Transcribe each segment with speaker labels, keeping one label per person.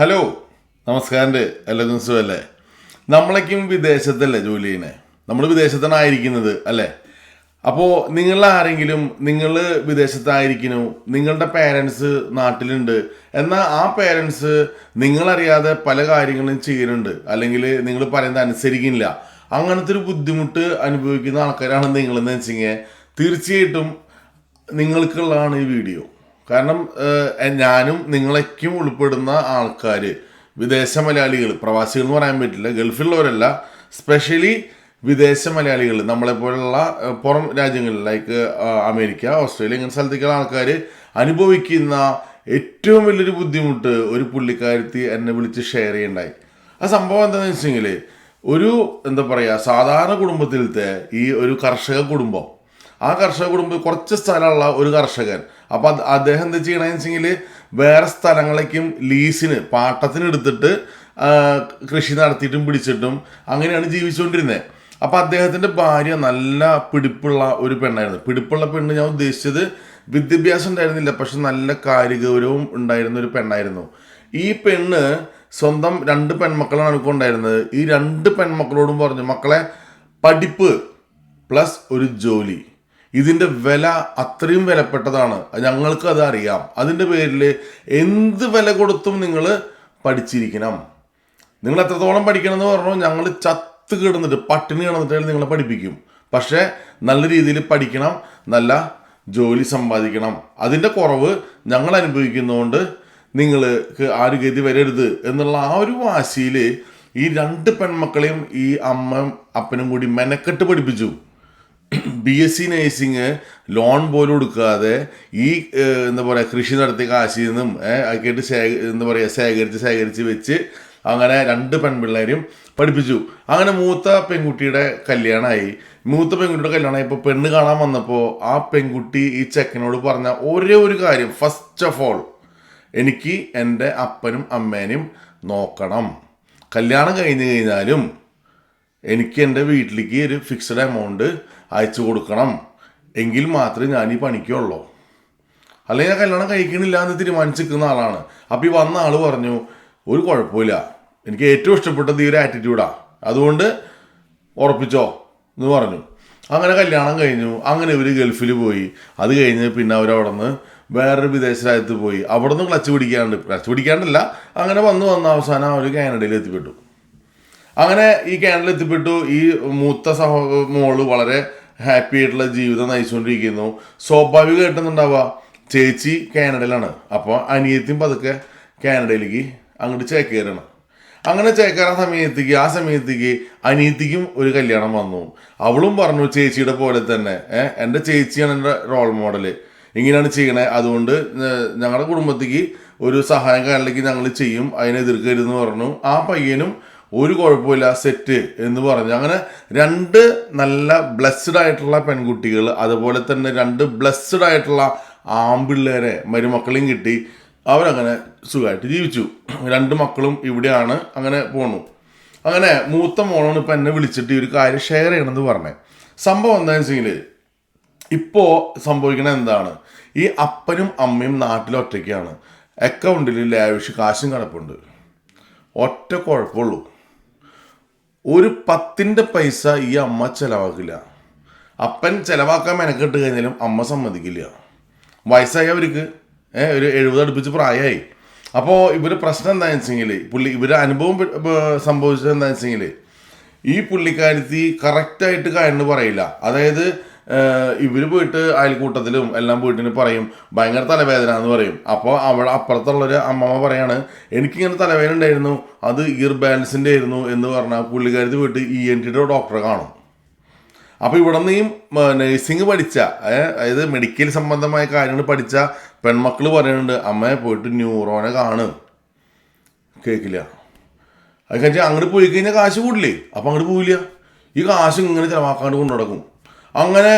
Speaker 1: Hello നമസ്കാരം എല്ലാവർക്കും സുഖമല്ലേ നമ്മളേക്കും വിദേശത്തല്ലേ ജോലി ചെയ്യണേ? നമ്മൾ വിദേശത്താണ് അല്ലേ? അപ്പോൾ നിങ്ങൾ ആരെങ്കിലും നിങ്ങൾ വിദേശത്തായിരിക്കുന്നു നിങ്ങളുടെ പേരൻസ് നാട്ടിലുണ്ട് എന്നാൽ ആ പേരൻസ് നിങ്ങളറിയാതെ പല കാര്യങ്ങളും ചെയ്യുന്നുണ്ട് അല്ലെങ്കിൽ നിങ്ങൾ പറയുന്നത് അനുസരിക്കുന്നില്ല. അങ്ങനത്തെ ഒരു ബുദ്ധിമുട്ട് അനുഭവിക്കുന്ന ആൾക്കാരാണ് നിങ്ങളെന്ന് വെച്ചെങ്കിൽ തീർച്ചയായിട്ടും നിങ്ങൾക്കുള്ളതാണ് ഈ വീഡിയോ കാരണം ഞാനും നിങ്ങളേക്കും ഉൾപ്പെടുന്ന ആൾക്കാർ വിദേശ മലയാളികൾ പ്രവാസികൾ എന്ന് പറയാൻ പറ്റില്ല ഗൾഫിലുള്ളവരല്ല സ്പെഷ്യലി വിദേശ മലയാളികൾ നമ്മളെപ്പോലുള്ള പുറം രാജ്യങ്ങളിൽ ലൈക്ക് അമേരിക്ക ഓസ്ട്രേലിയ ഇങ്ങനെ സ്ഥലത്തേക്കുള്ള ആൾക്കാർ അനുഭവിക്കുന്ന ഏറ്റവും വലിയൊരു ബുദ്ധിമുട്ട് ഒരു പുള്ളിക്കാരത്തി എന്നെ വിളിച്ച് ഷെയർ ചെയ്യണ്ടായി. ആ സംഭവം എന്താണെന്ന് വെച്ചെങ്കിൽ ഒരു എന്താ പറയുക സാധാരണ കുടുംബത്തിലത്തെ ഈ ഒരു കർഷക കുടുംബം ആ കർഷക കുടുംബം കുറച്ച് സ്ഥലമുള്ള ഒരു കർഷകൻ അപ്പൊ അദ്ദേഹം എന്താ ചെയ്യണമെന്ന് വേറെ സ്ഥലങ്ങളേക്കും ലീസിന് പാട്ടത്തിന് എടുത്തിട്ട് കൃഷി നടത്തിയിട്ടും പിടിച്ചിട്ടും അങ്ങനെയാണ് ജീവിച്ചുകൊണ്ടിരുന്നത് അപ്പൊ അദ്ദേഹത്തിന്റെ ഭാര്യ നല്ല പിടിപ്പുള്ള ഒരു പെണ്ണായിരുന്നു. പിടിപ്പുള്ള പെണ്ണ് ഞാൻ ഉദ്ദേശിച്ചത് വിദ്യാഭ്യാസം ഉണ്ടായിരുന്നില്ല പക്ഷെ നല്ല കാര്യഗൗരവം ഉണ്ടായിരുന്ന ഒരു പെണ്ണായിരുന്നു. ഈ പെണ്ണ് സ്വന്തം രണ്ട് പെൺമക്കളാണ് ഇപ്പോൾ ഉണ്ടായിരുന്നത്. ഈ രണ്ട് പെൺമക്കളോടും പറഞ്ഞു മക്കളെ പഠിപ്പ് പ്ലസ് ഒരു ജോലി. ഇതിന്റെ വില അത്രയും വിലപ്പെട്ടതാണ്. ഞങ്ങൾക്ക് അത് അറിയാം. അതിന്റെ പേരിൽ എന്ത് വില കൊടുത്തും നിങ്ങൾ പഠിച്ചിരിക്കണം. നിങ്ങൾ എത്രത്തോളം പഠിക്കണം എന്ന് പറഞ്ഞു ഞങ്ങൾ ചത്ത് കിടന്നിട്ട് പട്ടിണി കിടന്നിട്ട് നിങ്ങളെ പഠിപ്പിക്കും. പക്ഷേ നല്ല രീതിയിൽ പഠിക്കണം നല്ല ജോലി സമ്പാദിക്കണം. അതിന്റെ കുറവ് ഞങ്ങൾ അനുഭവിക്കുന്നതുകൊണ്ട് നിങ്ങൾക്ക് ആ ഒരു ഗതി വരരുത് എന്നുള്ള ആ ഒരു വാശിയിൽ ഈ രണ്ട് പെൺമക്കളെയും ഈ അമ്മയും അപ്പനും കൂടി മെനക്കെട്ട് പഠിപ്പിച്ചു. B S C nursing loan പോലും എടുക്കാതെ ഈ എന്താ പറയുക കൃഷി നടത്തിയ കാശിൽ നിന്നും ആക്കിയിട്ട് ശേഖ എന്താ പറയുക ശേഖരിച്ച് ശേഖരിച്ച് വെച്ച് അങ്ങനെ രണ്ട് പെൺപിള്ളേരും പഠിപ്പിച്ചു. അങ്ങനെ മൂത്ത പെൺകുട്ടിയുടെ കല്യാണമായി മൂത്ത പെൺകുട്ടിയുടെ കല്യാണമായി ഇപ്പോൾ പെണ്ണ് കാണാൻ വന്നപ്പോൾ ആ പെൺകുട്ടി ഈ ചെക്കനോട് പറഞ്ഞ ഒരേ ഒരു കാര്യം. ഫസ്റ്റ് ഓഫ് ഓൾ എനിക്ക് എന്റെ അപ്പനും അമ്മേനെയും നോക്കണം. കല്യാണം കഴിഞ്ഞ് കഴിഞ്ഞാലും എനിക്ക് എന്റെ വീട്ടിലേക്ക് ഒരു ഫിക്സഡ് എമൗണ്ട് അയച്ചു കൊടുക്കണം. എങ്കിൽ മാത്രമേ ഞാൻ ഈ പണിക്കുള്ളൂ. അല്ലെങ്കിൽ ഞാൻ കല്യാണം കഴിക്കണില്ല എന്ന് തീരുമാനിച്ച് നിൽക്കുന്ന ആളാണ്. അപ്പോൾ ഈ വന്ന ആൾ പറഞ്ഞു ഒരു കുഴപ്പമില്ല. എനിക്ക് ഏറ്റവും ഇഷ്ടപ്പെട്ടത് ഈ ഒരു ആറ്റിറ്റ്യൂഡാണ് അതുകൊണ്ട് ഉറപ്പിച്ചോ എന്ന് പറഞ്ഞു. അങ്ങനെ കല്യാണം കഴിഞ്ഞു. അങ്ങനെ ഇവർ ഗൾഫിൽ പോയി. അത് കഴിഞ്ഞ് പിന്നെ അവരവിടെ നിന്ന് വേറൊരു വിദേശ രാജ്യത്ത് പോയി. അവിടെ നിന്ന് ക്ലച്ച് പിടിക്കാണ്ട്. ക്ലച്ച് പിടിക്കാണ്ടല്ല അങ്ങനെ വന്ന് വന്ന അവസാനം അവർ കാനഡയിൽ എത്തിപ്പെട്ടു. അങ്ങനെ ഈ കാനഡയിൽ എത്തിപ്പെട്ടു. ഈ മൂത്ത സഹോ മോൾ വളരെ ഹാപ്പി ആയിട്ടുള്ള ജീവിതം നയിച്ചുകൊണ്ടിരിക്കുന്നു. സ്വാഭാവികമായിട്ടുണ്ടാവുക ചേച്ചി കാനഡയിലാണ്. അപ്പോൾ അനിയത്തിയും പതുക്കെ കാനഡയിലേക്ക് അങ്ങോട്ട് ചേക്കേറാണ്. അങ്ങനെ ചേക്കേറാൻ സമയത്തേക്ക് ആ സമയത്തേക്ക് അനിയത്തിക്കും ഒരു കല്യാണം വന്നു. അവളും പറഞ്ഞു ചേച്ചിയുടെ പോലെ തന്നെ എന്റെ ചേച്ചിയാണ് എന്റെ റോൾ മോഡൽ ഇങ്ങനെയാണ് ചെയ്യണേ. അതുകൊണ്ട് ഞങ്ങളുടെ കുടുംബത്തേക്ക് ഒരു സഹായം കാലിലേക്ക് ഞങ്ങൾ ചെയ്യും. അതിനെ എതിർക്കരുതെന്ന് പറഞ്ഞു. ആ പയ്യനും ഒരു കുഴപ്പമില്ല സെറ്റ് എന്ന് പറഞ്ഞു. അങ്ങനെ രണ്ട് നല്ല ബ്ലെസ്ഡ് ആയിട്ടുള്ള പെൺകുട്ടികൾ അതുപോലെ തന്നെ രണ്ട് ബ്ലെസ്ഡ് ആയിട്ടുള്ള ആമ്പിള്ളേരെ മരുമക്കളെയും കിട്ടി. അവരങ്ങനെ സുഖമായിട്ട് ജീവിച്ചു. രണ്ട് മക്കളും ഇവിടെയാണ് അങ്ങനെ പോണു. അങ്ങനെ മൂത്ത മോളാണ് ഇപ്പം എന്നെ വിളിച്ചിട്ട് ഈ ഒരു കാര്യം ഷെയർ ചെയ്യണമെന്ന് പറഞ്ഞത് സംഭവം എന്താണെന്ന് വെച്ചെങ്കിൽ ഇപ്പോൾ സംഭവിക്കണത് എന്താണ്? ഈ അപ്പനും അമ്മയും നാട്ടിൽ ഒറ്റയ്ക്കാണ്. അക്കൗണ്ടിൽ ലാവിഷ് കാശും കിടപ്പുണ്ട്. ഒറ്റ കുഴപ്പമുള്ളൂ. ഒരു പത്തിന്റെ പൈസ ഈ അമ്മ ചിലവാക്കില്ല. അപ്പൻ ചിലവാക്കാൻ മെനക്കെട്ട് കഴിഞ്ഞാലും അമ്മ സമ്മതിക്കില്ല. വയസ്സായവർക്ക് ഒരു എഴുപത് അടുപ്പിച്ച് പ്രായമായി അപ്പോൾ ഇവർ പ്രശ്നം എന്താണെന്ന് വെച്ചെങ്കിൽ പുള്ളി ഇവർ അനുഭവം സംഭവിച്ചത് എന്താണെന്ന് വെച്ചെങ്കിൽ ഈ പുള്ളിക്കാരത്തി കറക്റ്റായിട്ട് കാര്യങ്ങൾ പറയില്ല. അതായത് ഇവർ പോയിട്ട് അയൽക്കൂട്ടത്തിലും എല്ലാം പോയിട്ട് പറയും ഭയങ്കര തലവേദന എന്ന് പറയും. അപ്പോൾ അവിടെ അപ്പുറത്തുള്ളൊരു അമ്മമ്മ പറയാണ് എനിക്കിങ്ങനെ തലവേദന ഉണ്ടായിരുന്നു അത് ഇയർ ബാലൻസിന്റെ ആയിരുന്നു എന്ന് പറഞ്ഞാൽ പുള്ളിക്കാരത്ത് പോയിട്ട് ഇ എൻ ടിയുടെ ഡോക്ടറെ കാണും. അപ്പോൾ ഇവിടെ നിന്ന് നഴ്സിംഗ് പഠിച്ച അതായത് മെഡിക്കൽ സംബന്ധമായ കാര്യങ്ങൾ പഠിച്ച പെൺമക്കൾ പറയുന്നുണ്ട് അമ്മയെ പോയിട്ട് ന്യൂറോനെ കാണും. കേൾക്കില്ല അത് കഴിച്ചാൽ അങ്ങോട്ട് പോയി കഴിഞ്ഞാൽ കാശ് കൂടില്ലേ? അപ്പം അങ്ങോട്ട് പോവില്ല. ഈ കാശ് ഇങ്ങനെ ചിലവാക്കാണ്ട് കൊണ്ടു നടക്കും. അങ്ങനെ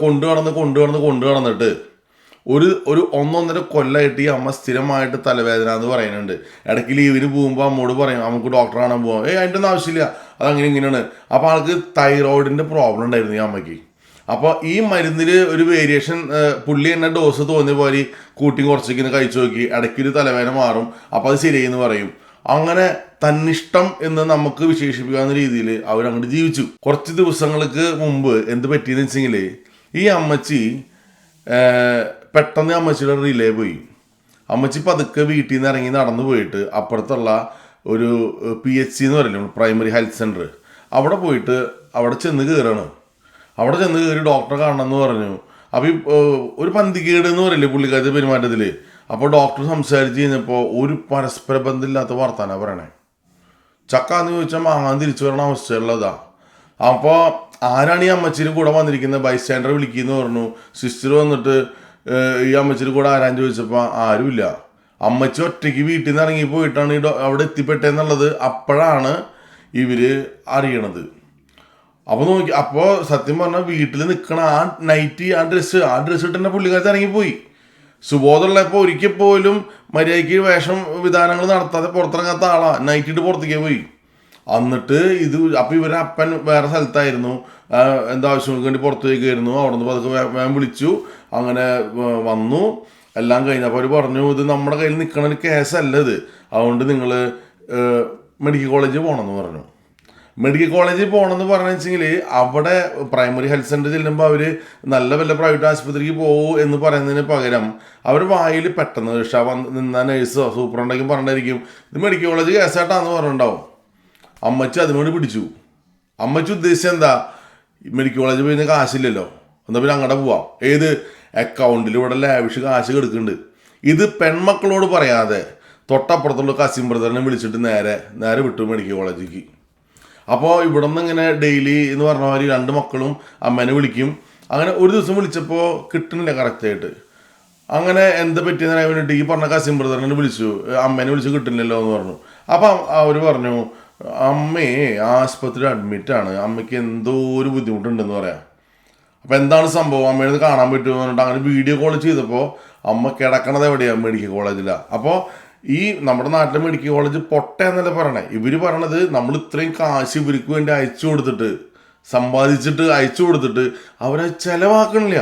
Speaker 1: കൊണ്ടു കടന്ന് കൊണ്ടു കടന്ന് കൊണ്ടു കടന്നിട്ട് ഒരു ഒരു ഒന്നൊന്നര കൊല്ലമായിട്ട് ഈ അമ്മ സ്ഥിരമായിട്ട് തലവേദന എന്ന് പറയുന്നുണ്ട്. ഇടയ്ക്ക് ലീവിന് പോകുമ്പോൾ അമ്മോട് പറയും നമുക്ക് ഡോക്ടറെ കാണാൻ പോകാം ഏയ് അതിന്റെ ഒന്നും ആവശ്യമില്ല. അതങ്ങനെ ഇങ്ങനെയാണ്. അപ്പോൾ ആൾക്ക് തൈറോയിഡിന്റെ പ്രോബ്ലം ഉണ്ടായിരുന്നു ഈ അമ്മയ്ക്ക്. അപ്പോൾ ഈ മരുന്നിൽ ഒരു വേരിയേഷൻ പുള്ളി എന്നെ ഡോസ് തോന്നിയ പോലെ കൂട്ടി കുറച്ചിങ്ങനെ കഴിച്ചു നോക്കി. ഇടയ്ക്കൊരു തലവേദന മാറും. അപ്പോൾ അത് ശരിയെന്ന് പറയും. അങ്ങനെ തന്നിഷ്ടം എന്ന് നമുക്ക് വിശേഷിപ്പിക്കാവുന്ന രീതിയിൽ അവരങ്ങോട്ട് ജീവിച്ചു. കുറച്ച് ദിവസങ്ങൾക്ക് മുമ്പ് എന്ത് പറ്റിയെന്ന് വെച്ചെങ്കിൽ ഈ അമ്മച്ചി പെട്ടെന്ന് അമ്മച്ചിയുടെ റിലേ പോയി. അമ്മച്ചി പതുക്കെ വീട്ടിൽ നിന്ന് ഇറങ്ങി നടന്നു പോയിട്ട് അപ്പുറത്തുള്ള ഒരു പി എച്ച് സി എന്ന് പറയില്ലേ പ്രൈമറി ഹെൽത്ത് സെന്റർ അവിടെ പോയിട്ട് അവിടെ ചെന്ന് കയറണം അവിടെ ചെന്ന് കയറി ഡോക്ടറെ കാണണം എന്ന് പറഞ്ഞു. അപ്പോൾ ഈ ഒരു പന്തികേട് എന്ന് പറയില്ലേ പുള്ളിക്കാരത്തെ പെരുമാറ്റത്തിൽ അപ്പോൾ ഡോക്ടർ സംസാരിച്ച് കഴിഞ്ഞപ്പോൾ ഒരു പരസ്പര ബന്ധമില്ലാത്ത വർത്താനാണ് പറയണേ. ചക്ക എന്ന് ചോദിച്ചാൽ മാങ്ങാൻ തിരിച്ചു വരണ അവസ്ഥയുള്ളതാ. അപ്പോൾ ആരാണ് ഈ അമ്മച്ചിന് കൂടെ വന്നിരിക്കുന്നത്? ബൈസ്റ്റാൻഡർ വിളിക്കുന്നു പറഞ്ഞു. സിസ്റ്റർ വന്നിട്ട് ഈ അമ്മച്ചിന് കൂടെ ആരാന്ന് ചോദിച്ചപ്പോൾ ആരുമില്ല. അമ്മച്ചി ഒറ്റയ്ക്ക് വീട്ടിൽ നിന്ന് ഇറങ്ങി പോയിട്ടാണ് ഈ അവിടെ എത്തിപ്പെട്ടെന്നുള്ളത് അപ്പോഴാണ് ഇവർ അറിയണത്. അപ്പോൾ നോക്കി അപ്പോൾ സത്യം പറഞ്ഞാൽ വീട്ടിൽ നിൽക്കണ ആ നൈറ്റ് ആ ഡ്രസ്സ് ആ ഡ്രസ്സ് ഇട്ട് തന്നെ പുള്ളിക്കാരത്ത് ഇറങ്ങിപ്പോയി. സുബോധമുള്ളപ്പോൾ ഒരിക്കൽ പോലും മര്യാദയ്ക്ക് വേഷം വിധാനങ്ങൾ നടത്താതെ പുറത്തിറങ്ങാത്ത ആളാ. നൈറ്റിട്ട് പുറത്തേക്ക് പോയി. എന്നിട്ട് ഇത് അപ്പം ഇവരുടെ അപ്പൻ വേറെ സ്ഥലത്തായിരുന്നു. എന്താ ആവശ്യങ്ങൾക്ക് വേണ്ടി പുറത്തേക്ക് ആയിരുന്നു. അവിടെ നിന്ന് പതുക്കെ വേഗം വിളിച്ചു. അങ്ങനെ വന്നു. എല്ലാം കഴിഞ്ഞപ്പോൾ അവർ പറഞ്ഞു ഇത് നമ്മുടെ കയ്യിൽ നിൽക്കണ ഒരു കേസല്ല ഇത്. അതുകൊണ്ട് നിങ്ങൾ മെഡിക്കൽ കോളേജിൽ പോകണമെന്ന് പറഞ്ഞു. മെഡിക്കൽ കോളേജിൽ പോകണമെന്ന് പറഞ്ഞു വെച്ചെങ്കിൽ അവിടെ പ്രൈമറി ഹെൽത്ത് സെന്റർ ചെല്ലുമ്പോൾ അവർ നല്ല വല്ല പ്രൈവറ്റ് ആശുപത്രിക്ക് പോകൂ എന്ന് പറയുന്നതിന് പകരം അവർ വായിൽ പെട്ടെന്ന് ഷാ വന്ന് നിന്ന നേഴ്സോ സൂപ്പറുണ്ടെങ്കിൽ പറഞ്ഞിട്ടായിരിക്കും ഇത് മെഡിക്കൽ കോളേജ് കേസായിട്ടാന്ന് പറഞ്ഞിട്ടുണ്ടാവും. അമ്മച്ചി അതിനോട് പിടിച്ചു. അമ്മച്ചി ഉദ്ദേശിച്ചത് എന്താ? മെഡിക്കൽ കോളേജിൽ പോയി കാശില്ലല്ലോ. എന്നാൽ പിന്നെ അങ്ങോട്ട് പോവാം. ഏത്? അക്കൗണ്ടിൽ ഇവിടെ ലാവിഷ് കാശ് കെടുക്കുന്നുണ്ട്. ഇത് പെൺമക്കളോട് പറയാതെ തൊട്ടപ്പുറത്തുള്ള കസിൻ ബ്രദറിനെ വിളിച്ചിട്ട് നേരെ നേരെ വിട്ടു മെഡിക്കൽ കോളേജിലേക്ക് അപ്പോൾ ഇവിടെ നിന്ന് ഇങ്ങനെ ഡെയിലി എന്ന് പറഞ്ഞ മാതിരി രണ്ട് മക്കളും അമ്മേനെ വിളിക്കും. അങ്ങനെ ഒരു ദിവസം വിളിച്ചപ്പോൾ കിട്ടുന്നില്ല കറക്റ്റായിട്ട് അങ്ങനെ എന്താ പറ്റിയെന്ന് അറിയാൻ വേണ്ടിയിട്ട് ഈ പറഞ്ഞ കസിൻ ബ്രദറിനെ വിളിച്ചു. അമ്മേനെ വിളിച്ച് കിട്ടുന്നില്ലല്ലോ എന്ന് പറഞ്ഞു. അപ്പോൾ അവർ പറഞ്ഞു അമ്മയെ ആശുപത്രി അഡ്മിറ്റാണ് അമ്മയ്ക്ക് എന്തോ ഒരു ബുദ്ധിമുട്ടുണ്ടെന്ന് പറയാം. അപ്പോൾ എന്താണ് സംഭവം? അമ്മയുടെ കാണാൻ പറ്റുമോ? എന്ന് പറഞ്ഞിട്ട് അങ്ങനെ വീഡിയോ കോൾ ചെയ്തപ്പോൾ അമ്മ കിടക്കണത് എവിടെയാണ് മെഡിക്കൽ കോളേജിലാണ് അപ്പോൾ ഈ നമ്മുടെ നാട്ടിലെ മെഡിക്കൽ കോളേജ് പൊട്ട എന്നല്ല പറയണേ. ഇവർ പറയണത് നമ്മൾ ഇത്രയും കാശ് ഇവർക്ക് വേണ്ടി അയച്ചു കൊടുത്തിട്ട് സമ്പാദിച്ചിട്ട് അയച്ചു കൊടുത്തിട്ട് അവരെ ചെലവാക്കണില്ല.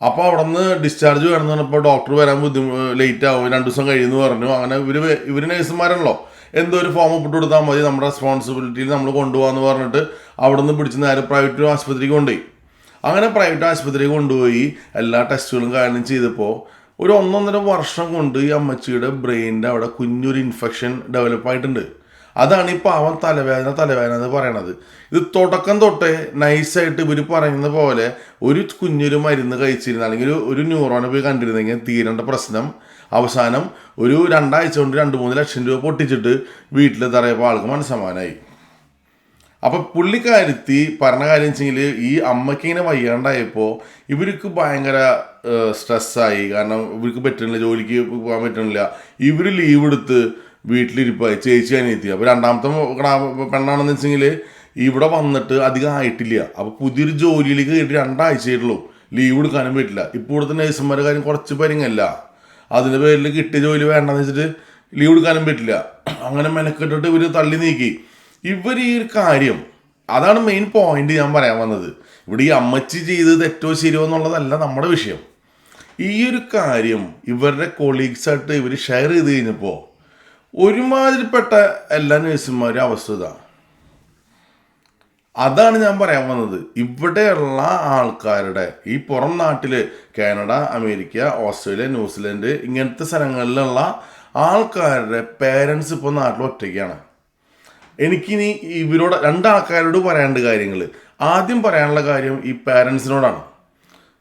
Speaker 1: അപ്പോൾ അവിടെ നിന്ന് ഡിസ്ചാർജ് വേണമെന്ന് പറഞ്ഞപ്പോൾ ഡോക്ടർ വരാൻ ബുദ്ധിമു ലേറ്റ് ആവും രണ്ട് ദിവസം കഴിയുമെന്ന് പറഞ്ഞു. അങ്ങനെ ഇവർ ഇവർ നേഴ്സുമാരാണല്ലോ എന്തോ ഒരു ഫോം ഒപ്പിട്ട് കൊടുത്താൽ മതി നമ്മുടെ റെസ്പോൺസിബിലിറ്റിയിൽ നമ്മൾ കൊണ്ടുപോകാന്ന് പറഞ്ഞിട്ട് അവിടെ നിന്ന് പിടിച്ച് നേരെ പ്രൈവറ്റ് ആശുപത്രിക്ക് കൊണ്ടുപോയി. അങ്ങനെ പ്രൈവറ്റ് ആശുപത്രിക്ക് കൊണ്ടുപോയി എല്ലാ ടെസ്റ്റുകളും കാര്യം ചെയ്തപ്പോൾ ഒരു ഒന്നൊന്നര വർഷം കൊണ്ട് ഈ അമ്മച്ചിയുടെ ബ്രെയിനിന്റെ അവിടെ കുഞ്ഞൊരു ഇൻഫെക്ഷൻ ഡെവലപ്പ് ആയിട്ടുണ്ട്. അതാണ് ഈ പാവം തലവേദന തലവേദന എന്ന് പറയണത്. ഇത് തുടക്കം തൊട്ടേ നൈസായിട്ട് ഇവർ പറയുന്ന പോലെ ഒരു കുഞ്ഞൊരു മരുന്ന് കഴിച്ചിരുന്ന അല്ലെങ്കിൽ ഒരു- ന്യൂറോണെ പോയി കണ്ടിരുന്നെങ്കിൽ തീരേണ്ട പ്രശ്നം. അവസാനം ഒരു രണ്ടാഴ്ച കൊണ്ട് രണ്ട് മൂന്ന് ലക്ഷം രൂപ പൊട്ടിച്ചിട്ട് വീട്ടിൽ തറയപ്പോൾ ആൾക്ക് മനസ്സമാനായി. അപ്പൊ പുള്ളിക്കാരുത്തി പറഞ്ഞ കാര്യം വെച്ചെങ്കിൽ ഈ അമ്മയ്ക്ക് ഇങ്ങനെ ഇവർക്ക് ഭയങ്കര സ്ട്രെസ്സായി. കാരണം ഇവർക്ക് പറ്റുന്നില്ല ജോലിക്ക് പോകാൻ പറ്റുന്നില്ല ഇവർ ലീവ് എടുത്ത് വീട്ടിലിരിപ്പായി. ചേച്ചി അനിയത്തി. അപ്പോൾ രണ്ടാമത്തെ പെണ്ണാണെന്ന് വെച്ചെങ്കിൽ ഇവിടെ വന്നിട്ട് അധികം ആയിട്ടില്ല. അപ്പോൾ പുതിയൊരു ജോലിയിലേക്ക് കയറ്റി രണ്ടാഴ്ചയായിട്ടുള്ളൂ ലീവ് എടുക്കാനും പറ്റില്ല. ഇപ്പോൾ ഇവിടുത്തെ നേഴ്സുമാരുടെ കാര്യം കുറച്ച് പരിങ്ങല്ല. അതിന്റെ പേരിൽ കിട്ടിയ ജോലി വേണ്ടെന്ന് വെച്ചിട്ട് ലീവ് എടുക്കാനും പറ്റില്ല. അങ്ങനെ മെനക്കെട്ടിട്ട് ഇവർ തള്ളി നീക്കി. ഇവർ ഈ ഒരു കാര്യം അതാണ് മെയിൻ പോയിന്റ് ഞാൻ പറയാൻ വന്നത്. ഇവിടെ ഈ അമ്മച്ചി ചെയ്തത് തെറ്റോ ശരിയോ എന്നുള്ളതല്ല നമ്മുടെ വിഷയം. ഈ ഒരു കാര്യം ഇവരുടെ കൊളീഗ്സായിട്ട് ഇവർ ഷെയർ ചെയ്ത് കഴിഞ്ഞപ്പോൾ ഒരുമാതിരിപ്പെട്ട എല്ലാ നഴ്സുമാരും അവസ്ഥ ഇതാ. അതാണ് ഞാൻ പറയാൻ വന്നത്. ഇവിടെയുള്ള ആൾക്കാരുടെ ഈ പുറം നാട്ടിൽ കാനഡ അമേരിക്ക ഓസ്ട്രേലിയ ന്യൂസിലൻഡ് ഇങ്ങനത്തെ സ്ഥലങ്ങളിലുള്ള ആൾക്കാരുടെ പേരൻസ് ഇപ്പോൾ നാട്ടിൽ ഒറ്റയ്ക്കാണ്. എനിക്കിനി ഇവരോട് രണ്ടാൾക്കാരോട് പറയാണ്ട് കാര്യങ്ങൾ ആദ്യം പറയാനുള്ള കാര്യം ഈ പാരൻസിനോടാണ്.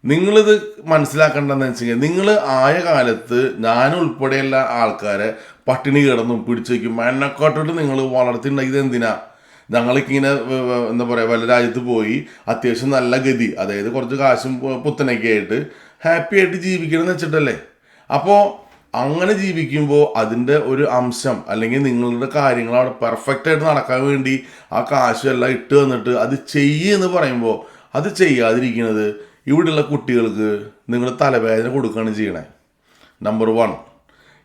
Speaker 1: നിങ്ങളിത് മനസ്സിലാക്കേണ്ടതെന്ന് വെച്ച് കഴിഞ്ഞാൽ നിങ്ങൾ ആയ കാലത്ത് ഞാനുൾപ്പെടെയുള്ള ആൾക്കാരെ പട്ടിണി കിടന്നും പിടിച്ചു വയ്ക്കും എന്നെക്കാട്ടിട്ട് നിങ്ങൾ വളർത്തിണ്ടാക്കിയത് എന്തിനാ ഞങ്ങളിങ്ങനെ എന്താ പറയുക വല്ല രാജ്യത്ത് പോയി അത്യാവശ്യം നല്ല ഗതി അതായത് കുറച്ച് കാശും പുത്തനൊക്കെ ആയിട്ട് ഹാപ്പി ആയിട്ട് ജീവിക്കണം എന്ന് വെച്ചിട്ടല്ലേ? അപ്പോൾ അങ്ങനെ ജീവിക്കുമ്പോൾ അതിന്റെ ഒരു അംശം അല്ലെങ്കിൽ നിങ്ങളുടെ കാര്യങ്ങൾ അവിടെ പെർഫെക്റ്റ് ആയിട്ട് നടക്കാൻ വേണ്ടി ആ കാശും എല്ലാം ഇട്ട് വന്നിട്ട് അത് ചെയ്യുമെന്ന് പറയുമ്പോൾ അത് ചെയ്യാതിരിക്കുന്നത് ഇവിടെയുള്ള കുട്ടികൾക്ക് നിങ്ങൾ തലവേദന കൊടുക്കുകയാണ് ചെയ്യണേ. നമ്പർ വൺ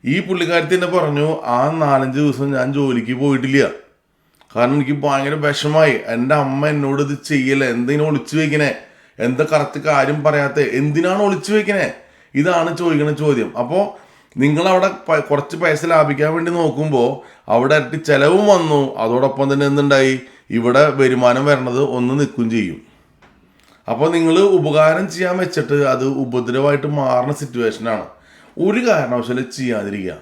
Speaker 1: ഈ പുള്ളിക്കാരി തന്നെ പറഞ്ഞു ആ നാലഞ്ച് ദിവസം ഞാൻ ജോലിക്ക് പോയിട്ടില്ല. കാരണം എനിക്ക് ഭയങ്കര വിഷമായി എന്റെ അമ്മ എന്നോട് ഇത് ചെയ്യല്ലേ? എന്തിനാ ഒളിച്ചു വെക്കണേ? എന്താ കറക്റ്റ് കാര്യം പറയാത്ത? എന്തിനാണ് ഒളിച്ചു വെക്കണേ? ഇതാണ് ചോദിക്കുന്ന ചോദ്യം. അപ്പോൾ നിങ്ങൾ അവിടെ കുറച്ച് പൈസ ലാഭിക്കാൻ വേണ്ടി നോക്കുമ്പോൾ അവിടെ ഇരട്ടി ചിലവും വന്നു. അതോടൊപ്പം തന്നെ എന്തുണ്ടായി? ഇവിടെ വരുമാനം വരണത് ഒന്ന് നിൽക്കും ചെയ്യും. അപ്പോൾ നിങ്ങൾ ഉപകാരം ചെയ്യാൻ വെച്ചിട്ട് അത് ഉപദ്രവമായിട്ട് മാറുന്ന സിറ്റുവേഷനാണ് ഒരു കാരണവശാലും ചെയ്യാതിരിക്കുക.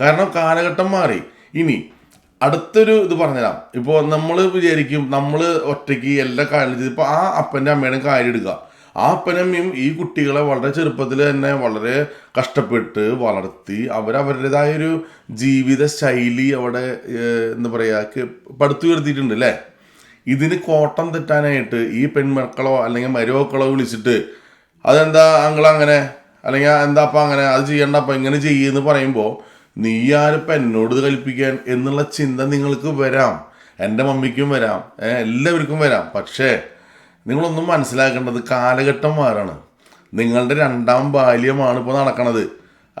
Speaker 1: കാരണം കാലഘട്ടം മാറി. ഇനി അടുത്തൊരു ഇത് പറഞ്ഞുതരാം. ഇപ്പോൾ നമ്മൾ വിചാരിക്കും നമ്മൾ ഒറ്റയ്ക്ക് എല്ലാ കാര്യം ചെയ്ത് ഇപ്പോൾ ആ അപ്പന്റെ അമ്മയുടെ കാര്യം എടുക്കുക. ആ അപ്പനമ്മയും ഈ കുട്ടികളെ വളരെ ചെറുപ്പത്തിൽ തന്നെ വളരെ കഷ്ടപ്പെട്ട് വളർത്തി അവരവരുടേതായ ഒരു ജീവിത ശൈലി അവിടെ എന്താ പറയുക പടുത്തുയർത്തിയിട്ടുണ്ട് അല്ലേ? ഇതിന് കോട്ടം തെറ്റാനായിട്ട് ഈ പെൺമക്കളോ അല്ലെങ്കിൽ മരുമക്കളോ വിളിച്ചിട്ട് അതെന്താ അങ്കിൾ അങ്ങനെ? അല്ലെങ്കിൽ എന്താ അപ്പം അങ്ങനെ? അത് ചെയ്യണ്ട അപ്പം ഇങ്ങനെ ചെയ്യുമെന്ന് പറയുമ്പോൾ നീ ആരിപ്പം എന്നോട് കൽപ്പിക്കാൻ എന്നുള്ള ചിന്ത നിങ്ങൾക്ക് വരാം. എന്റെ മമ്മിക്കും വരാം. എല്ലാവർക്കും വരാം. പക്ഷേ നിങ്ങളൊന്നും മനസ്സിലാക്കേണ്ടത് കാലഘട്ടം മാറാണ്. നിങ്ങളുടെ രണ്ടാം ബാല്യമാണ് ഇപ്പോൾ നടക്കണത്.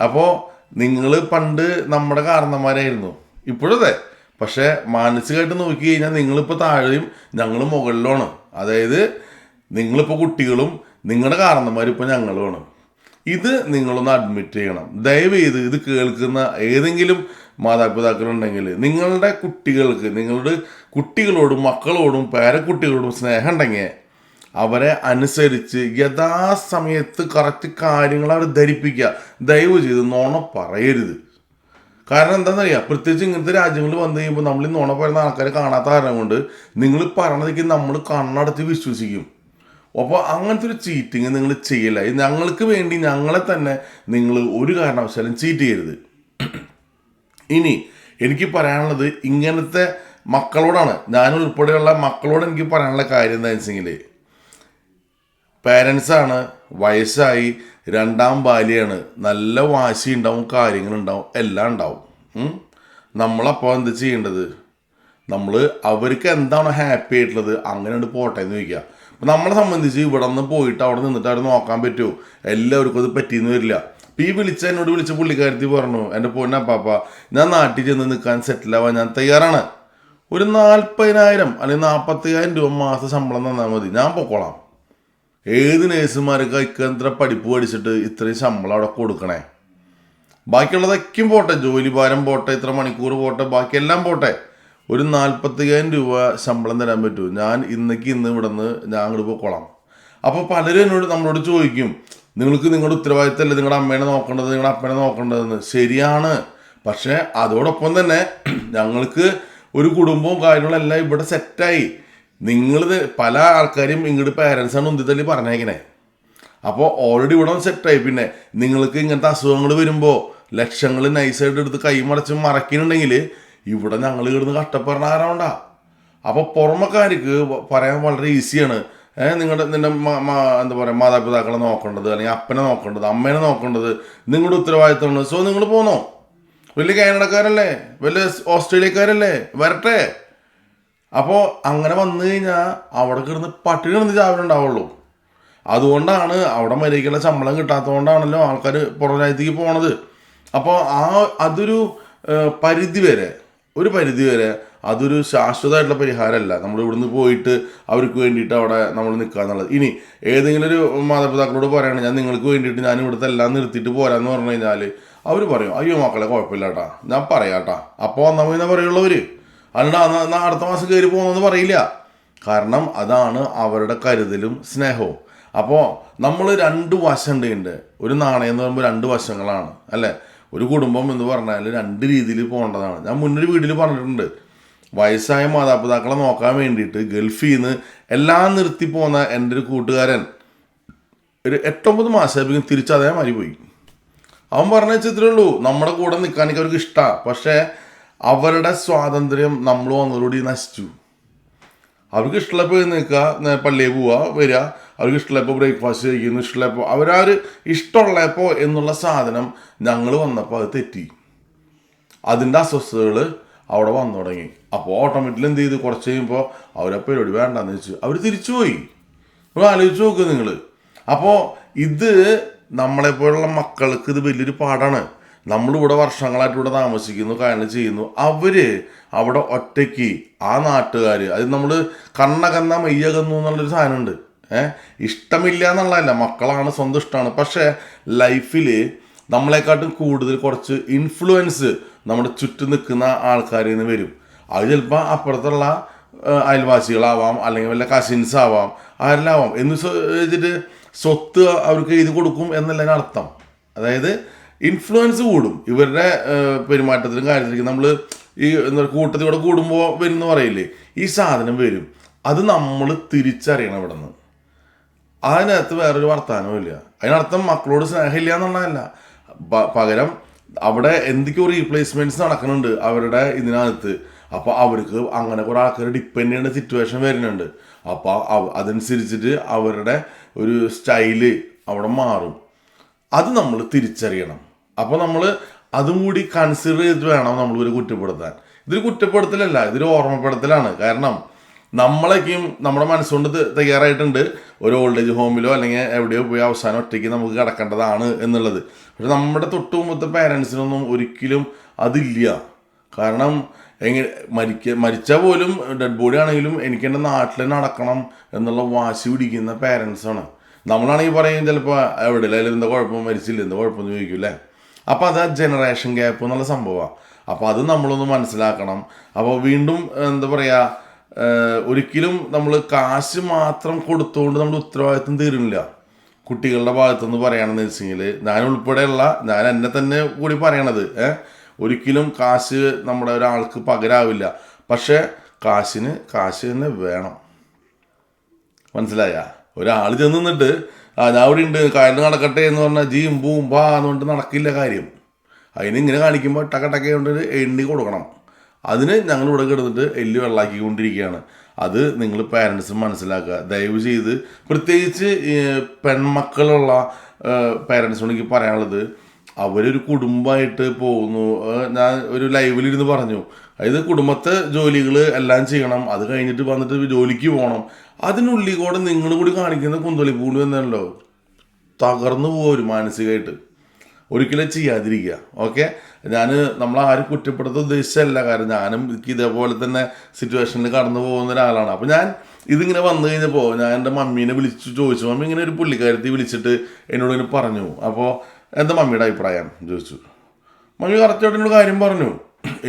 Speaker 1: അപ്പോൾ നിങ്ങൾ പണ്ട് നമ്മുടെ കാരണന്മാരായിരുന്നു ഇപ്പോഴതെ പക്ഷേ മാനസികമായിട്ട് നോക്കി കഴിഞ്ഞാൽ നിങ്ങളിപ്പോൾ താഴെയും ഞങ്ങൾ മുകളിലുമാണ്. അതായത് നിങ്ങളിപ്പോൾ കുട്ടികളും നിങ്ങളുടെ കാരണന്മാരിപ്പോൾ ഞങ്ങളുമാണ്. ഇത് നിങ്ങളൊന്ന് അഡ്മിറ്റ് ചെയ്യണം. ദയവ് ചെയ്ത് ഇത് കേൾക്കുന്ന ഏതെങ്കിലും മാതാപിതാക്കളുണ്ടെങ്കിൽ നിങ്ങളുടെ കുട്ടികൾക്ക് നിങ്ങളുടെ കുട്ടികളോടും മക്കളോടും പേരക്കുട്ടികളോടും സ്നേഹം ഉണ്ടെങ്കിൽ അവരെ അനുസരിച്ച് യഥാസമയത്ത് കറക്റ്റ് കാര്യങ്ങൾ അവർ ധരിപ്പിക്കുക. ദയവ് ചെയ്ത് നോണ പറയരുത്. കാരണം എന്താണെന്നറിയാം പ്രത്യേകിച്ച് ഇങ്ങനത്തെ രാജ്യങ്ങളിൽ വന്നു കഴിയുമ്പോൾ നമ്മൾ ഈ നോണ പറയുന്ന ആൾക്കാരെ കാണാത്ത കാരണം കൊണ്ട് നിങ്ങൾ പറയണതൊക്കെ നമ്മൾ കണ്ണടച്ച് വിശ്വസിക്കും. അപ്പോൾ അങ്ങനത്തെ ഒരു ചീറ്റിങ് നിങ്ങൾ ചെയ്യില്ല. ഞങ്ങൾക്ക് വേണ്ടി ഞങ്ങളെ തന്നെ നിങ്ങൾ ഒരു കാരണവശാലും ചീറ്റ് ചെയ്യരുത്. ഇനി എനിക്ക് പറയാനുള്ളത് ഇങ്ങനത്തെ മക്കളോടാണ്. ഞാൻ ഉൾപ്പെടെയുള്ള മക്കളോട് എനിക്ക് പറയാനുള്ള കാര്യം എന്താണെന്ന് വെച്ചെങ്കിൽ പേരൻസാണ് വയസ്സായി രണ്ടാം ബാല്യാണ് നല്ല വാശി ഉണ്ടാവും കാര്യങ്ങളുണ്ടാവും എല്ലാം ഉണ്ടാവും. നമ്മളപ്പോൾ എന്ത് ചെയ്യേണ്ടത്? നമ്മൾ അവർക്ക് എന്താണോ ഹാപ്പി ആയിട്ടുള്ളത് അങ്ങനെ ഉണ്ട് പോട്ടെ എന്ന് ചോദിക്കുക. അപ്പം നമ്മളെ സംബന്ധിച്ച് ഇവിടെ നിന്ന് പോയിട്ട് അവിടെ നിന്നിട്ട് അവിടെ നോക്കാൻ പറ്റുമോ എല്ലാവർക്കും അത് പറ്റിയെന്ന് വരില്ല. അപ്പം ഈ വിളിച്ച എന്നോട് വിളിച്ച പുള്ളിക്കാരത്തി പറഞ്ഞു എന്റെ പൊന്നപ്പാപ്പ ഞാൻ നാട്ടിൽ ചെന്ന് നിൽക്കാൻ സെറ്റിലാവാൻ ഞാൻ തയ്യാറാണ്. ഒരു നാൽപ്പതിനായിരം അല്ലെങ്കിൽ നാൽപ്പത്തയ്യായിരം രൂപ മാസം ശമ്പളം തന്നാൽ മതി. ഞാൻ പൊക്കോളാം. ഏത് നേഴ്സുമാർക്ക് ഇക്കത്ര പഠിപ്പ് പഠിച്ചിട്ട് ഇത്രയും ശമ്പളം അവിടെ കൊടുക്കണേ? ബാക്കിയുള്ളതൊക്കെയും പോട്ടെ ജോലി ഭാരം പോട്ടെ ഇത്ര മണിക്കൂർ പോട്ടെ ബാക്കിയെല്ലാം പോട്ടെ. ഒരു നാൽപ്പത്തയ്യായിരം രൂപ ശമ്പളം തരാൻ പറ്റൂ. ഞാൻ ഇന്നേക്ക് ഇന്ന് ഇവിടെ നിന്ന് ഞാൻ അങ്ങോട്ട് പോയിക്കോളാം അപ്പോൾ പലരും എന്നോട് നമ്മളോട് ചോദിക്കും നിങ്ങൾക്ക് നിങ്ങളുടെ ഉത്തരവാദിത്തമല്ലേ നിങ്ങളുടെ അമ്മേനെ നോക്കേണ്ടത് നിങ്ങളുടെ അപ്പനെ നോക്കേണ്ടതെന്ന്? ശരിയാണ്. പക്ഷേ അതോടൊപ്പം തന്നെ ഞങ്ങൾക്ക് ഒരു കുടുംബവും കാര്യങ്ങളെല്ലാം ഇവിടെ സെറ്റായി നിങ്ങൾ പല ആൾക്കാരും ഇങ്ങോട്ട് പേരൻസാണ് ഉന്തിത്തല്ലി പറഞ്ഞേക്കണേ. അപ്പോൾ ഓൾറെഡി ഇവിടെ സെറ്റായി പിന്നെ നിങ്ങൾക്ക് ഇങ്ങനത്തെ അസുഖങ്ങൾ വരുമ്പോൾ ലക്ഷങ്ങൾ നൈസായിട്ട് എടുത്ത് കൈ കൈമടച്ച് മറക്കുന്നുണ്ടെങ്കിൽ ഇവിടെ ഞങ്ങൾ കിടന്ന് കഷ്ടപ്പെടണ ആരാണ്ടാ അപ്പോൾ പുറമക്കാർക്ക് പറയാൻ വളരെ ഈസിയാണ് നിങ്ങളുടെ നിന്റെ എന്താ പറയുക മാതാപിതാക്കളെ നോക്കേണ്ടത് അല്ലെങ്കിൽ അപ്പനെ നോക്കേണ്ടത് അമ്മേനെ നോക്കേണ്ടത് നിങ്ങളുടെ ഉത്തരവാദിത്തമാണ്. സോ നിങ്ങൾ പോന്നോ? വലിയ കാനഡക്കാരല്ലേ? വലിയ ഓസ്ട്രേലിയക്കാരല്ലേ? വരട്ടെ. അപ്പോൾ അങ്ങനെ വന്നു കഴിഞ്ഞാൽ അവിടെ കിടന്ന് പട്ടിണി കിടന്ന് ചാവലുണ്ടാവുള്ളൂ അതുകൊണ്ടാണ് അവിടെ മര്യാദയ്ക്കുള്ള ശമ്പളം കിട്ടാത്തതുകൊണ്ടാണല്ലോ ആൾക്കാർ പുറം രാജ്യത്തേക്ക് പോണത്. അപ്പോൾ ആ അതൊരു പരിധി വരെ ഒരു പരിധി വരെ അതൊരു ശാശ്വതമായിട്ടുള്ള പരിഹാരമല്ല. നമ്മൾ ഇവിടുന്ന് പോയിട്ട് അവർക്ക് വേണ്ടിയിട്ട് അവിടെ നമ്മൾ നിൽക്കുക എന്നുള്ളത്. ഇനി ഏതെങ്കിലും ഒരു മാതാപിതാക്കളോട് പറയുകയാണ് ഞാൻ നിങ്ങൾക്ക് വേണ്ടിയിട്ട് ഞാൻ ഇവിടുത്തെ എല്ലാം നിർത്തിയിട്ട് പോരാന്ന് പറഞ്ഞു കഴിഞ്ഞാൽ അവർ പറയും അയ്യോ മക്കളെ കുഴപ്പമില്ല കേട്ടാ ഞാൻ പറയാം കേട്ടാ അപ്പോൾ വന്നാൽ മതി പറയുള്ളവർ അല്ലാണ്ട് എന്നാൽ അടുത്ത മാസം കയറി പോകുമെന്ന് പറയില്ല. കാരണം അതാണ് അവരുടെ കരുതലും സ്നേഹവും. അപ്പോൾ നമ്മൾ രണ്ട് വശം ഉണ്ട് ഒരു നാണയം എന്ന് പറയുമ്പോൾ രണ്ട് വശങ്ങളാണ് അല്ലേ? ഒരു കുടുംബം എന്ന് പറഞ്ഞാൽ രണ്ട് രീതിയിൽ പോകേണ്ടതാണ്. ഞാൻ മുന്നൊരു വീട്ടിൽ പറഞ്ഞിട്ടുണ്ട്. വയസ്സായ മാതാപിതാക്കളെ നോക്കാൻ വേണ്ടിയിട്ട് ഗൾഫിൽ നിന്ന് എല്ലാം നിർത്തി പോന്ന എന്റെ ഒരു കൂട്ടുകാരൻ ഒരു എട്ടൊമ്പത് മാസം തിരിച്ച് അതേമാതിരി പോയി. അവൻ പറഞ്ഞ ചിത്രമേ ഉള്ളൂ നമ്മുടെ കൂടെ നിൽക്കാനൊക്കെ അവർക്ക് ഇഷ്ടമാണ് പക്ഷേ അവരുടെ സ്വാതന്ത്ര്യം നമ്മൾ വന്നതോടുകൂടി നശിച്ചു. അവർക്ക് ഇഷ്ടമുള്ളപ്പോൾ നിൽക്കുക പള്ളിയിൽ പോവുക വരിക. അവർക്ക് ഇഷ്ടമുള്ളപ്പോൾ ബ്രേക്ക്ഫാസ്റ്റ് കഴിക്കുന്നു ഇഷ്ടമുള്ളപ്പോൾ അവരാ ഇഷ്ടമുള്ളപ്പോൾ എന്നുള്ള സാധനം ഞങ്ങൾ വന്നപ്പോൾ അത് തെറ്റി. അതിന്റെ അസ്വസ്ഥതകൾ അവിടെ വന്നു തുടങ്ങി. അപ്പോൾ ഓട്ടോമാറ്റിക്കലി എന്ത് ചെയ്തു? കുറച്ച് കഴിയുമ്പോൾ അവരെ പരിപാടി വേണ്ടെന്ന് വെച്ചു. അവർ തിരിച്ചു പോയി. നിങ്ങൾ ആലോചിച്ച് നോക്ക് നിങ്ങൾ അപ്പോൾ ഇത് നമ്മളെപ്പോലുള്ള മക്കൾക്ക് ഇത് വലിയൊരു പാടാണ്. നമ്മളിവിടെ വർഷങ്ങളായിട്ട് ഇവിടെ താമസിക്കുന്നു കാര്യങ്ങൾ ചെയ്യുന്നു. അവർ അവിടെ ഒറ്റയ്ക്ക് ആ നാട്ടുകാർ അത് നമ്മൾ കണ്ണകന്ന മെയ്യകന്നു എന്നുള്ളൊരു സാധനമുണ്ട്. ഏഹ് ഇഷ്ടമില്ല എന്നുള്ളതല്ല മക്കളാണ് സ്വന്തം ഇഷ്ടമാണ്. പക്ഷേ ലൈഫിൽ നമ്മളെക്കാട്ടും കൂടുതൽ കുറച്ച് ഇൻഫ്ലുവൻസ് നമ്മുടെ ചുറ്റും നിൽക്കുന്ന ആൾക്കാരിൽ നിന്ന് വരും. അത് ചിലപ്പോൾ അപ്പുറത്തുള്ള അയൽവാസികളാവാം അല്ലെങ്കിൽ വല്ല കസിൻസ് ആവാം ആരെല്ലാം ആവാം എന്ന് വെച്ചിട്ട് സ്വത്ത് അവർക്ക് എഴുതി കൊടുക്കും എന്നല്ല അർത്ഥം അതായത് ഇൻഫ്ലുവൻസ് കൂടും. ഇവരുടെ പെരുമാറ്റത്തിലും കാര്യത്തിലേക്ക് നമ്മൾ ഈ എന്താ കൂട്ടത്തിൽ കൂടെ കൂടുമ്പോൾ വരുന്ന പറയില്ലേ? ഈ സാധനം വരും. അത് നമ്മൾ തിരിച്ചറിയണം ഇവിടെ നിന്ന് അതിനകത്ത് വേറൊരു വർത്താനവും ഇല്ല. അതിനർത്ഥം മക്കളോട് സ്നേഹമില്ല എന്നുള്ളതല്ല പകരം അവിടെ എന്തൊക്കെയോ റീപ്ലേസ്മെന്റ്സ് നടക്കുന്നുണ്ട് അവരുടെ ഇതിനകത്ത്. അപ്പോൾ അവർക്ക് അങ്ങനെ കുറേ ആൾക്കാർ ഡിപ്പെൻഡ് ചെയ്യേണ്ട സിറ്റുവേഷൻ വരുന്നുണ്ട്. അപ്പോൾ അതനുസരിച്ചിട്ട് അവരുടെ ഒരു സ്റ്റൈൽ അവിടെ മാറും. അത് നമ്മൾ തിരിച്ചറിയണം. അപ്പോൾ നമ്മൾ അതും കൂടി കൺസിഡർ ചെയ്തിട്ട് വേണം നമ്മൾ ഒരു കുറ്റപ്പെടുത്താൻ. ഇതൊരു കുറ്റപ്പെടുത്തലല്ല ഇതൊരു ഓർമ്മപ്പെടുത്തലാണ്. കാരണം നമ്മളൊക്കെയും നമ്മുടെ മനസ്സുകൊണ്ട് തയ്യാറായിട്ടുണ്ട്. ഒരു ഓൾഡ് ഏജ് ഹോമിലോ അല്ലെങ്കിൽ എവിടെയോ പോയി അവസാനം ഒറ്റയ്ക്ക് നമുക്ക് കിടക്കേണ്ടതാണ് എന്നുള്ളത്. പക്ഷെ നമ്മുടെ തൊട്ട് മുമ്പത്തെ പാരൻസിനൊന്നും ഒരിക്കലും അതില്ല. കാരണം എങ്ങനെ മരിക്ക മരിച്ചാൽ പോലും ഡെഡ് ബോഡി ആണെങ്കിലും എനിക്ക് എന്റെ നാട്ടിൽ തന്നെ എന്നുള്ള വാശി പിടിക്കുന്ന പാരൻസാണ് നമ്മളാണെങ്കിൽ പറയും ചിലപ്പോൾ എവിടെയല്ലേ എന്താ കുഴപ്പം? മരിച്ചില്ല? എന്താ കുഴപ്പമൊന്നും ചോദിക്കും അല്ലേ? അപ്പോൾ അത് ജനറേഷൻ ഗ്യാപ്പ് എന്നുള്ള സംഭവമാണ് അപ്പോൾ അത് നമ്മളൊന്ന് മനസ്സിലാക്കണം. അപ്പോൾ വീണ്ടും എന്താ പറയുക ഒരിക്കലും നമ്മൾ കാശ് മാത്രം കൊടുത്തുകൊണ്ട് നമ്മൾ ഉത്തരവാദിത്വം തീരുന്നില്ല. കുട്ടികളുടെ ഭാഗത്തുനിന്ന് പറയുകയാണെന്ന് വെച്ചെങ്കിൽ ഞാൻ ഉൾപ്പെടെയുള്ള ഞാൻ എന്നെ തന്നെ കൂടി പറയണത് ഒരിക്കലും കാശ് നമ്മുടെ ഒരാൾക്ക് പകരാവില്ല. പക്ഷേ കാശിന് കാശ് തന്നെ വേണം. മനസ്സിലായ? ഒരാൾ ചെന്ന് നിന്നിട്ട് ആ ഞാൻ അവിടെ ഉണ്ട് കായലിൽ നടക്കട്ടെ എന്ന് പറഞ്ഞാൽ ജീം ബൂം ബാ എന്ന് പറഞ്ഞിട്ട് നടക്കില്ല കാര്യം. അതിന് ഇങ്ങനെ കാണിക്കുമ്പോൾ ടക്ക ടക്ക കൊണ്ട് എണ്ണി കൊടുക്കണം. അതിന് ഞങ്ങൾ ഇവിടെ കിടന്നിട്ട് എല്ല് വെള്ളാക്കിക്കൊണ്ടിരിക്കുകയാണ്. അത് നിങ്ങൾ പാരൻസ് മനസ്സിലാക്കുക. ദയവ് ചെയ്ത് പ്രത്യേകിച്ച് പെൺമക്കളുള്ള പാരൻസിനോട് എനിക്ക് പറയാനുള്ളത് അവരൊരു കുടുംബമായിട്ട് പോകുന്നു. ഞാൻ ഒരു ലൈവിലിരുന്ന് പറഞ്ഞു. അതായത് കുടുംബത്തെ ജോലികൾ എല്ലാം ചെയ്യണം. അത് കഴിഞ്ഞിട്ട് വന്നിട്ട് ജോലിക്ക് പോകണം. അതിനുള്ളിൽ കൂടെ നിങ്ങൾ കൂടി കാണിക്കുന്ന കുന്തളിപ്പൂണ്ട് എന്നല്ലോ തകർന്നു പോകും മാനസികമായിട്ട്. ഒരിക്കലും ചെയ്യാതിരിക്കുക. ഓക്കെ? ഞാൻ നമ്മൾ ആരും കുറ്റപ്പെടുത്ത ഉദ്ദേശിച്ചല്ല കാരണം ഞാനും ഇതേപോലെ തന്നെ സിറ്റുവേഷനിൽ കടന്നു പോകുന്ന ഒരാളാണ്. അപ്പോൾ ഞാൻ ഇതിങ്ങനെ വന്നു കഴിഞ്ഞപ്പോൾ ഞാൻ എന്റെ മമ്മീനെ വിളിച്ചു ചോദിച്ചു. മമ്മി ഇങ്ങനെ ഒരു പുള്ളിക്കാരത്തി വിളിച്ചിട്ട് എന്നോട് ഇങ്ങനെ പറഞ്ഞു. അപ്പോൾ എന്താ മമ്മിയുടെ അഭിപ്രായം? ചോദിച്ചു. മമ്മി കറക്റ്റായിട്ട് എന്നോട് കാര്യം പറഞ്ഞു.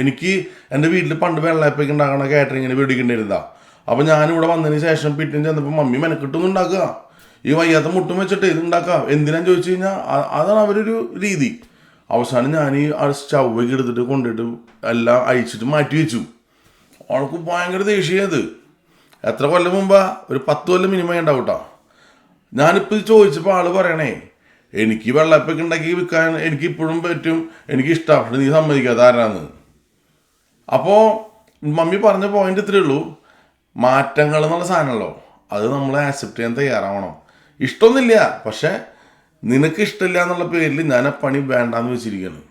Speaker 1: എനിക്ക് എന്റെ വീട്ടിൽ പണ്ട് വെള്ളയപ്പൊക്കെ ഉണ്ടാക്കണ കാറ്ററിങ്ങിന് മേടിക്കേണ്ടിരുന്നതാ അപ്പോൾ ഞാനിവിടെ വന്നതിന് ശേഷം പിറ്റേന്ന് ചെന്നപ്പോൾ മമ്മി മെനക്കെട്ടൊന്നും ഉണ്ടാക്കുക. ഈ വയ്യാത്ത മുട്ടും വെച്ചിട്ട് ഇത് ഉണ്ടാക്കാം എന്തിനാന്ന് ചോദിച്ചു കഴിഞ്ഞാൽ അതാണ് അവരൊരു രീതി. അവസാനം ഞാൻ ഈ ആ സ്റ്റൗവൊക്കെ എടുത്തിട്ട് കൊണ്ടിട്ട് എല്ലാം അഴിച്ചിട്ട് മാറ്റി വെച്ചു. അവൾക്ക് ഭയങ്കര ദേഷ്യത് എത്ര കൊല്ലം മുമ്പാ? ഒരു പത്ത് കൊല്ലം മിനിമം ഉണ്ടാവും കേട്ടോ ഞാനിപ്പോൾ ഇത് ചോദിച്ചപ്പോൾ ആൾ പറയണേ എനിക്ക് വെള്ളപ്പൊക്കെ ഉണ്ടാക്കി വിൽക്കാൻ എനിക്ക് ഇപ്പോഴും പറ്റും. എനിക്ക് ഇഷ്ടമാണ് നീ സമ്മതിക്കാതെ ആരാന്ന്. അപ്പോൾ മമ്മി പറഞ്ഞ പോയിന്റ് ഇത്രയേ ഉള്ളൂ. മാറ്റങ്ങൾ എന്നുള്ള സാധനമല്ലോ. അത് നമ്മൾ ആക്സെപ്റ്റ് ചെയ്യാൻ തയ്യാറാവണം. ഇഷ്ടമൊന്നുമില്ല പക്ഷെ നിനക്ക് ഇഷ്ടമില്ല എന്നുള്ള പേരിൽ ഞാൻ ആ പണി വേണ്ടാന്ന് വെച്ചിരിക്കുകയാണ്.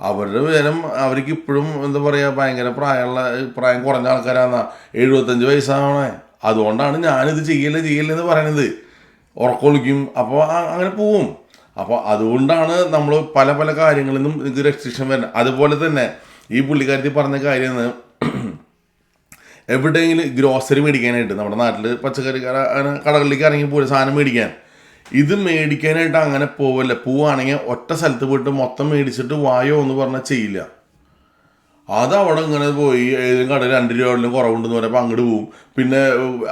Speaker 1: അവരുടെ പേരും അവർക്ക് ഇപ്പോഴും എന്താ പറയുക ഭയങ്കര പ്രായമുള്ള പ്രായം കുറഞ്ഞ ആൾക്കാരാണ് എഴുപത്തഞ്ച് വയസ്സാവണേ. അതുകൊണ്ടാണ് ഞാനിത് ചെയ്യല്ലേ ചെയ്യല്ലേ എന്ന് പറയുന്നത് ഉറക്കൊളിക്കും അപ്പോൾ അങ്ങനെ പോവും. അപ്പോൾ അതുകൊണ്ടാണ് നമ്മൾ പല പല കാര്യങ്ങളിൽ നിന്നും ഇത് രക്ഷിക്ഷൻ വരുന്നത്. അതുപോലെ തന്നെ ഈ പുള്ളിക്കാരത്തി പറഞ്ഞ കാര്യം എവിടെയെങ്കിലും ഗ്രോസറി മേടിക്കാനായിട്ട് നമ്മുടെ നാട്ടിൽ പച്ചക്കറി അങ്ങനെ കടകളിലേക്ക് ഇറങ്ങി പോലും സാധനം മേടിക്കാൻ. ഇത് മേടിക്കാനായിട്ട് അങ്ങനെ പോവല്ല. പോവുകയാണെങ്കിൽ ഒറ്റ സ്ഥലത്ത് പോയിട്ട് മൊത്തം മേടിച്ചിട്ട് വായോ എന്ന് പറഞ്ഞാൽ ചെയ്യില്ല. അത് അവിടെ ഇങ്ങനെ പോയി ഏതെങ്കിലും കടയിൽ രണ്ട് രൂപ എവിടെയും കുറവുണ്ടെന്ന് പറയുമ്പോൾ അങ്ങോട്ട് പോവും. പിന്നെ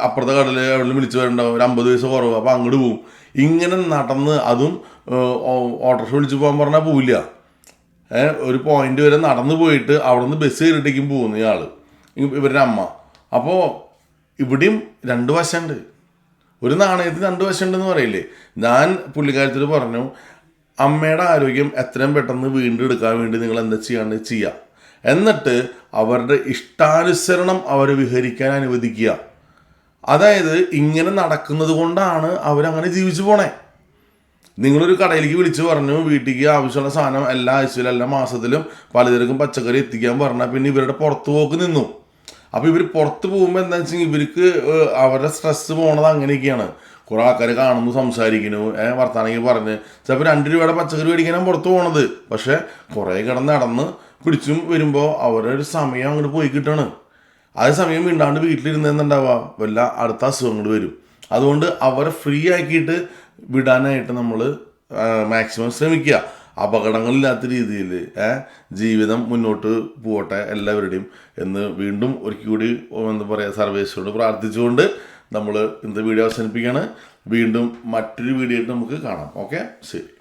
Speaker 1: അപ്പുറത്തെ കടയിൽ എവിടെയും വിളിച്ച് വരണ്ടാവും ഒരു അമ്പത് പൈസ കുറവ് അപ്പോൾ അങ്ങോട്ട് പോവും. ഇങ്ങനെ നടന്ന് അതും ഓട്ടോറിക്ഷ വിളിച്ച് പോകാൻ പറഞ്ഞാൽ പോവില്ല. ഒരു പോയിന്റ് വരെ നടന്നു പോയിട്ട് അവിടെ നിന്ന് ബസ് കയറിയിട്ടേക്കും പോകുന്നു ഇയാൾ ഇവരുടെ അമ്മ. അപ്പോൾ ഇവിടെയും രണ്ട് വശമുണ്ട് ഒരു നാണയത്തിന് രണ്ട് വശമുണ്ടെന്ന് പറയില്ലേ? ഞാൻ പുള്ളിക്കാരത്തിൽ പറഞ്ഞു അമ്മയുടെ ആരോഗ്യം എത്രയും പെട്ടെന്ന് വീണ്ടെടുക്കാൻ വേണ്ടി നിങ്ങൾ എന്താ ചെയ്യാണ്ട് ചെയ്യുക എന്നിട്ട് അവരുടെ ഇഷ്ടാനുസരണം അവരെ വിഹരിക്കാൻ അനുവദിക്കുക. അതായത് ഇങ്ങനെ നടക്കുന്നത് കൊണ്ടാണ് അവരങ്ങനെ ജീവിച്ചു പോണേ. നിങ്ങളൊരു കടയിലേക്ക് വിളിച്ച് പറഞ്ഞു വീട്ടിലേക്ക് ആവശ്യമുള്ള സാധനം എല്ലാ ആഴ്ചയിലും എല്ലാ മാസത്തിലും പലചരക്കും പച്ചക്കറി എത്തിക്കാൻ പറഞ്ഞാൽ പിന്നെ ഇവരുടെ പുറത്തു പോക്ക് നിന്നു. അപ്പോൾ ഇവർ പുറത്ത് പോകുമ്പോൾ എന്താ വെച്ചാൽ ഇവർക്ക് അവരുടെ സ്ട്രെസ് പോണത് അങ്ങനെയൊക്കെയാണ്. കുറേ ആൾക്കാർ കാണുന്നു സംസാരിക്കുന്നു ഏഹ് വർത്താനെങ്കിൽ പറഞ്ഞ്. ചിലപ്പോൾ രണ്ട് രൂപയുടെ പച്ചക്കറി മേടിക്കാനാണ് പുറത്ത് പോണത്. പക്ഷേ കുറേ കിടന്ന് നടന്ന് പിടിച്ചും വരുമ്പോൾ അവരുടെ ഒരു സമയം അങ്ങോട്ട് പോയി കിട്ടണം. അതേസമയം മിണ്ടാണ്ട് വീട്ടിലിരുന്ന് എന്തുണ്ടാവുക വല്ല അടുത്ത അസുഖങ്ങൾ വരും. അതുകൊണ്ട് അവരെ ഫ്രീ ആക്കിയിട്ട് വിടാനായിട്ട് നമ്മൾ മാക്സിമം ശ്രമിക്കുക. അപകടങ്ങളില്ലാത്ത രീതിയിൽ ജീവിതം മുന്നോട്ട് പോകട്ടെ എല്ലാവരുടെയും എന്ന് വീണ്ടും ഒരിക്കൽ കൂടി എന്താ പറയുക സർവേസിനോട് പ്രാർത്ഥിച്ചുകൊണ്ട് നമ്മൾ ഇന്നത്തെ വീഡിയോ അവസാനിപ്പിക്കുകയാണ്. വീണ്ടും മറ്റൊരു വീഡിയോ നമുക്ക് കാണാം. ഓക്കെ? ശരി.